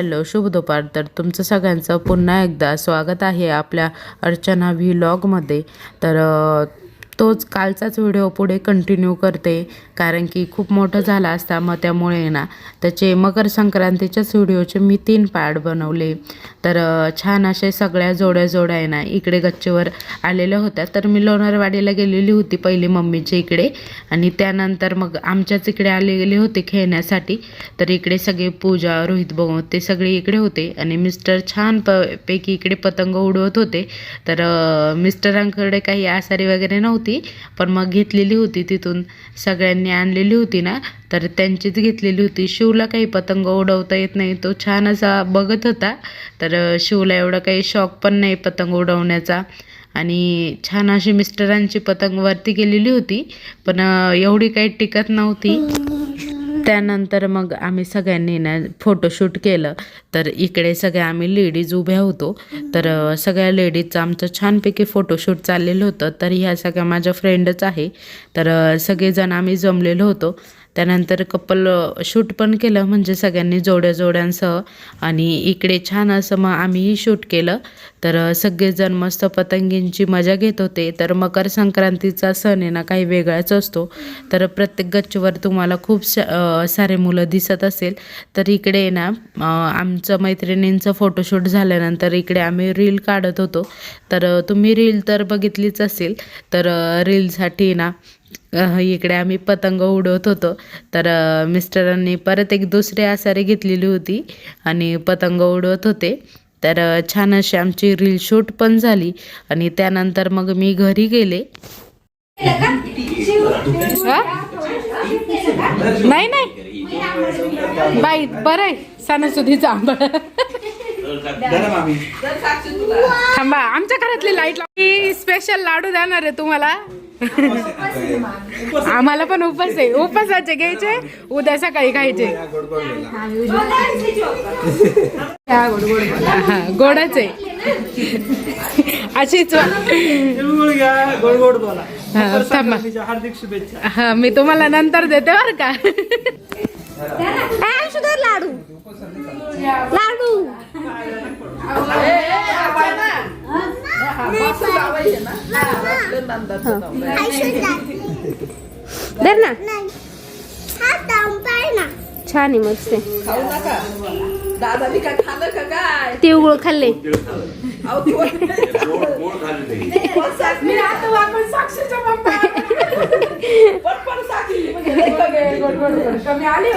Hello शुभ दुपार. तर तुमचं सगळ्यांचं पुन्हा एकदा स्वागत आहे आपल्या अर्चना व्लॉगमध्ये तर तोच कालचाच व्हिडिओ पुढे कंटिन्यू करते. कारण की खूप मोठं झाला असता मग त्यामुळे ना त्याचे मकर संक्रांतीच्याच व्हिडिओचे मी तीन पार्ट बनवले. तर छान असे सगळ्या जोड्या जोड्या आहे ना इकडे गच्चीवर आलेल्या होत्या. तर मी लोणारवाडीला गेलेली होती पहिली मम्मीच्या इकडे. आणि त्यानंतर मग आमच्याच इकडे आलेले होते खेळण्यासाठी. तर इकडे सगळे पूजा रोहित भाऊ ते सगळे इकडे होते. आणि मिस्टर छान प पैकी इकडे पतंग उडवत होते. तर मिस्टरांकडे काही आसारी वगैरे नव्हती. पण मग घेतलेली होती तिथून. सगळ्यांनी आणलेली होती ना. तर त्यांचीच घेतलेली होती. शिवला काही पतंग उडवता येत नाही. तो छान असा बघत होता. तर शिवला एवढा काही शॉक पण नाही पतंग उडवण्याचा. आणि छान अशी मिस्टरांची पतंग वरती गेलेली होती. पण एवढी काही टिकत नव्हती. हो त्यानंतर मग आम्ही सगळ्यांनी ना फोटोशूट केलं. तर इकडे सगळ्या आम्ही लेडीज उभ्या होतो. तर सगळ्या लेडीजचं आमचं छानपैकी फोटोशूट चाललेलं होतं. तर ह्या सगळ्या माझ्या फ्रेंडच आहे. तर सगळेजण आम्ही जमलेलो होतो. त्यानंतर कपल शूट पण केलं म्हणजे सगळ्यांनी जोड्या जोड्यांसह. आणि इकडे छान असं मग आम्हीही शूट केलं. तर सगळेजण मस्त पतंगींची मजा घेत होते. तर मकर संक्रांतीचा सण आहे ना काही वेगळाच असतो. तर प्रत्येक गच्चीवर तुम्हाला खूप स सारे मुलं दिसत असेल. तर इकडे ना आमचं मैत्रिणींचं फोटोशूट झाल्यानंतर इकडे आम्ही रील काढत होतो. तर तुम्ही रील तर बघितलीच असेल. तर रीलसाठी ना इकडे आम्ही पतंग उडवत होतो. तर मिस्टरांनी परत एक दुसरी आसारी घेतलेली होती आणि पतंग उडवत होते. तर छान अशी आमची रील शूट पण झाली आणि त्यानंतर मग मी घरी गेले. नाही नाही. बाई बरं आहे. सणासुदीचा आंबळ थांबा आमच्या घरातली लाइट स्पेशल लाडू देणार आहे तुम्हाला. आम्हाला पण उपास आहे. उपासाचे घ्यायचे उद्या सकाळी खायचे. हा, गोडच आहे. अशीच हा, हार्दिक शुभेच्छा हा मी तुम्हाला नंतर देते बर का? लाडू. लाडू. दर ना. छान आहे मस्त दादा बी काय खाल्लं का काय? तिळगुळ खाल्ले. अहो, तू- मी आता वापस साक्षीच्या मम्मा. पटपट साक्षी. बघे, गोड, गोड, गोड. कमी आली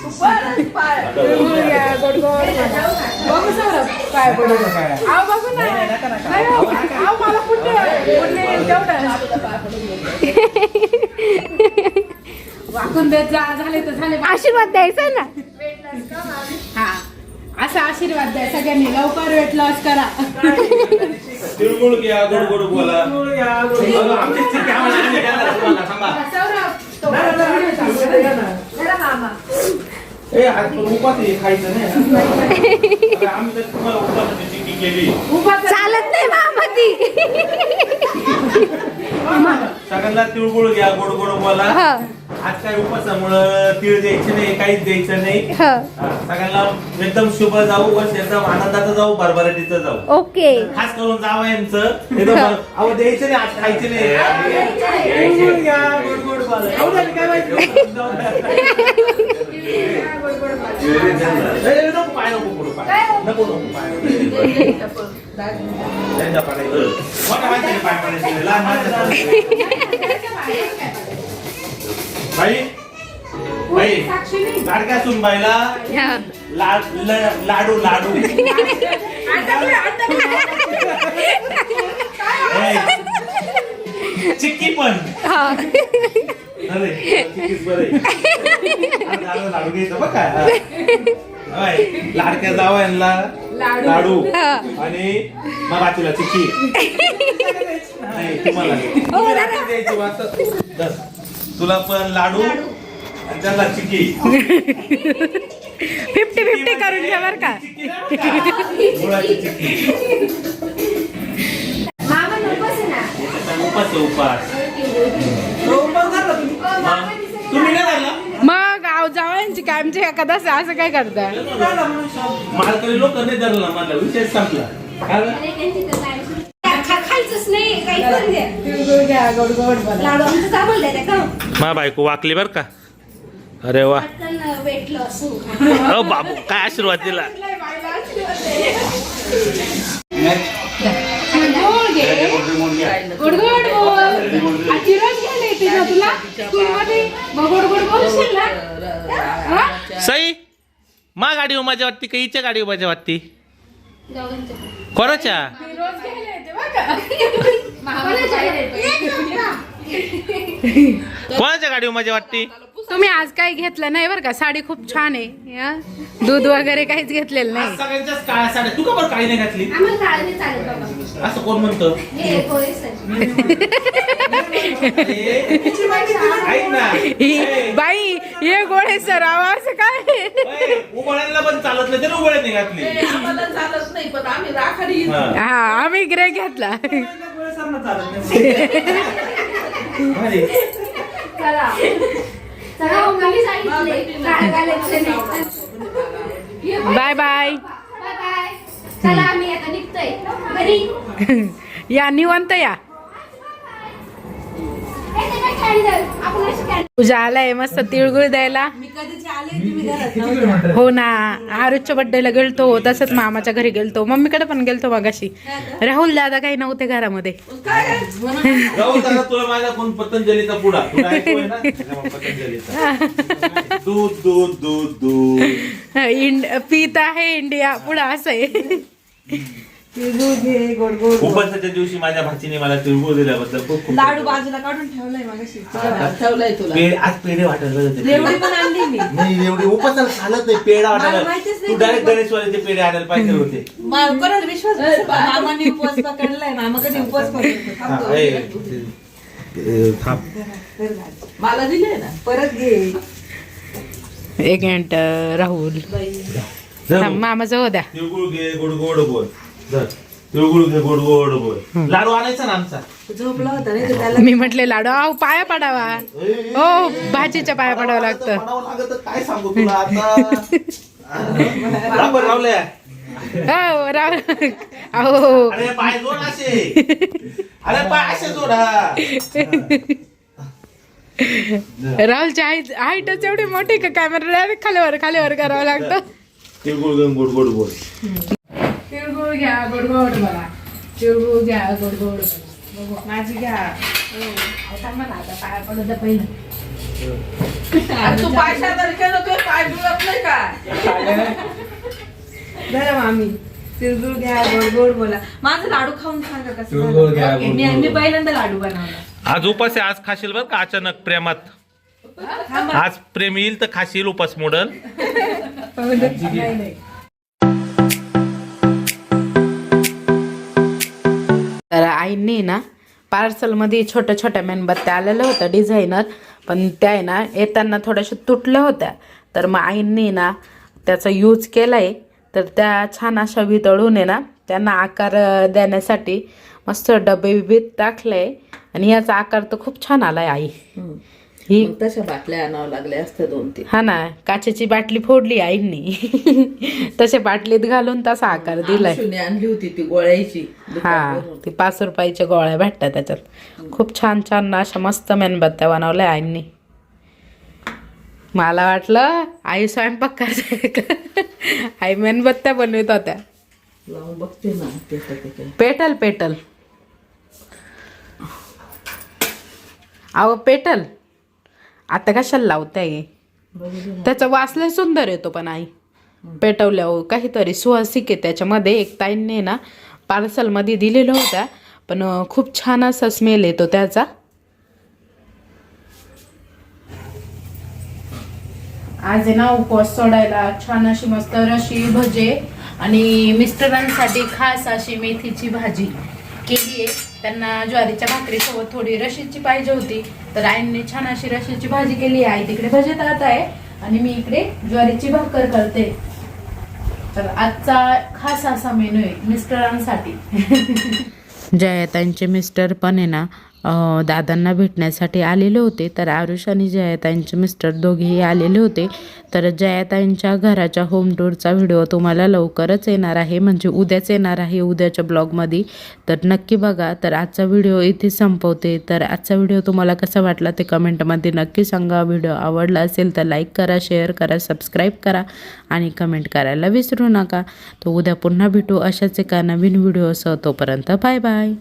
हे गोड. बघू हो. आशीर्वाद द्यायचा ना हा असा आशीर्वाद द्या सगळ्यांनी लवकर वेट लॉस करा तिळगुळ घ्या गोड गोड बोला. सौरभ तो नाही, मामा ए, चालत नाही मामाती सगळ्यांना तिळगुळ घ्या गोड गोड बोला. हा. आज काय उपासामुळं तिळ द्यायचे नाही काहीच द्यायचं नाही. सगळ्यांना एकदम शुभ जाऊ वर्ष एकदम आनंदाचं जाऊ भरभराटीचं जाऊ. ओके. खास करून जावं यांचं. एकदम अहो द्यायचं नाही आज खायचे नाही. गोड गोड बोला. काय माहिती. नको पाय नको पाय नको नको पाय बाई बाई लाडक्या सुन बाईला लाडू लाडू चिक्की पण हा. लाडू हा. लाडक्या जावयांना लाडू. हा. आणि चिक्की. नाही तुम्हाला. दस. तुला पण लाडू आणि त्याला चिक्की. फिफ्टी फिफ्टी करून घ्या बर का. त्याचा उपास उपास. आमचे एखादाच असं काय करता मालकरी लोक नाही धरला मला विषय संपला काय बरं? खायचंच नाही काही पण द्या तिळगुळ घ्या गोड गोड बना लाडू आमचं चावल द्या का मा बायको वाकली बर का अरे वा पटकन वेट लॉस अ बाबू काय आशीर्वाद दिला गोड गोड बोल ना तुला? स्कूलमध्ये? मग गोड गोड बोलशील ना? हा? सई मा गाडी माझ्या वाटती का हिच्या गाडी माझ्या वाटती? कोणाच्या? कोणाच्या गाडी माझ्या वाटती? तुम्ही आज काही घेतलं नाही बरं का? साडी खूप छान आहे. हा? दूध वगैरे काहीच घेतलेलं नाही. सगळ्यांच्याच काळ्या साड्या. तू का बरं काळी नाही घातली? असं कोण म्हणतं? सर बाई हे गोडे सराव असं काय? उबळ्यांना पण चालत नाही तरी घातली चालत नाही पण आम्ही राखाडी हा. हा आम्ही ग्रे घेतला. Bye bye. Bye bye. चला आम्ही आता निघतोय. घरी या निवंत या. ए, ते काय candle? आपण अशी candle- पूजा आलाय मस्त तिळगुळ द्यायला. हो ना आरुजच्या बड्डेला गेलतो तसंच मामाच्या घरी गेलतो. मम्मीकडे पण गेलतो मगाशी. राहुल दादा काही नव्हते घरामध्ये. इंड पीत आहे इंडिया पुढं असं आहे. तिळगुळ घे गोड गोड उपवासाच्या दिवशी माझ्या भाचीने मला तिळगुळ दिल्याबद्दल खूप खूप लाडू बाजूला काढून ठेवलाय मागाशी. ठेवलाय तुला. पेढे आज पेढे वाटायला लागले होते. रेवडी पण आणली मी. नाही एवढे उपवासाला चालत नाही पेढा मला वाटायला. माहितीच नाही तू डायरेक्ट गणेशवाल्याचे पेढे आणायला पाहिजे होते. मा- कोणाला विश्वास बसेल? मामाने उपवास पकडलाय मामा कधी उपवास पकडतो. हा, थांबतो. ए, ए, थांब. मला दिले ना. परत घे. एक मिनिट राहुल. मामाचं हो द्या. तिळगुळ घे गोड गोड बोल. तिळगुळ घे गोड गोड बोल. लाडू आणायचा ना आमचा. झोपला होता नाही तर त्याला मी म्हटले लाडू आहो पाया पडावा. हो भाजीच्या पाया पडावं लागतं. म्हणावं लागत काय सांगू तुला आता? राबर रावल्या हो राव अहो अरे पाय जोड असे. अरे पाय असे जोड. हा राहुलची हाईट हाईटच एवढी मोठी का? कॅमेरा डायरेक्ट खालीवर खालीवर करावं लागतं. तिळगुळ घे गोड गोड बोल. तिळगुळ घ्या गोड गोड बघा. तिळगुळ घ्या गोड गोड माझी घ्या. मला आता पाया पडत पहिलं. तू पाय शेजारी केलं तर पाय जुळत नाही काय बरं मामी तिळगुळ घ्या गोड गोड बोला. माझं लाडू खाऊन सांगा कसं तिळगुळ घ्या, झालं. गोड मी. पहिल्यांदा लाडू बनवला. आज उपास आहे आज खाशील बर का? अचानक प्रेमात. आज प्रेम येईल तर खाशील उपास मोडल. तर आईंनी ना पार्सलमध्ये छोट्या छोट्या मेणबत्त्या आलेल्या होत्या डिझायनर पण त्या आहे ना येताना थोड्याशा तुटल्या होत्या. तर मग आईंनी ना त्याचा यूज केला आहे तर त्या छान अशा वितळून आहे ना त्यांना आकार देण्यासाठी मस्त डबे बिबे टाकले. आणि याचा आकार तर खूप छान आलाय आई. ही मग तशा बाटल्या आणावं लागल्या असत्या दोन तीन. हा ना काचेची बाटली फोडली आईंनी. तसे बाटलीत घालून तसा आकार दिलाय. आमशुने आणली होती ती गोळ्याची. हा ती पाच रुपयाच्या गोळ्या भेटतात त्याच्यात. खूप छान छान अशा मस्त मेणबत्त्या बनवल्या आईंनी. मला वाटलं आई स्वयंपाक करते. का आई मेणबत्त्या बनवत होत्या. लावून बघते ना ते तर ते काय. पेटल पेटल. अहो पेटल. आता कशाला लावताय? त्याचा वास लय सुंदर येतो पण आई. पेटवल्यावर काहीतरी सुवासिक आहे त्याच्यामध्ये. एक ताईंनी ना पार्सलमध्ये दिलेलं होत्या पण खूप छान असा स्मेल येतो त्याचा. आज आहे ना उपवास सोडायला छान अशी मस्त रशी भजे आणि मिस्टरांसाठी खास अशी मेथीची भाजी. केली आहे. त्यांना ज्वारीच्या भाकरीसोबत थोडी रशीची पाहिजे होती. तर आईंनी छान अशी रशीची भाजी केली आहे. आई तिकडे भजे तळत आहे आणि मी इकडे ज्वारीची भाकर करते. तर आजचा खास असा मेनू आहे मिस्टरांसाठी. जया मिस्टर पण आहे ना दादांना भेटण्यासाठी आलेले होते. तर आरुष आणि जयाताईंचे मिस्टर दोघेही आलेले होते. तर जयाताईंच्या घराच्या होम टूरचा व्हिडिओ तुम्हाला लवकरच येणार आहे. म्हणजे उद्याच येणार आहे उद्याच्या ब्लॉगमध्ये तर नक्की बघा. तर आजचा व्हिडिओ इथे संपवते. तर आजचा व्हिडिओ तुम्हाला कसा वाटला ते कमेंटमध्ये नक्की सांगा. व्हिडिओ आवडला असेल तर लाईक करा शेअर करा सबस्क्राईब करा आणि कमेंट करायला विसरू नका. तर उद्या पुन्हा भेटू अशाच एका नवीन व्हिडिओसह तोपर्यंत बाय बाय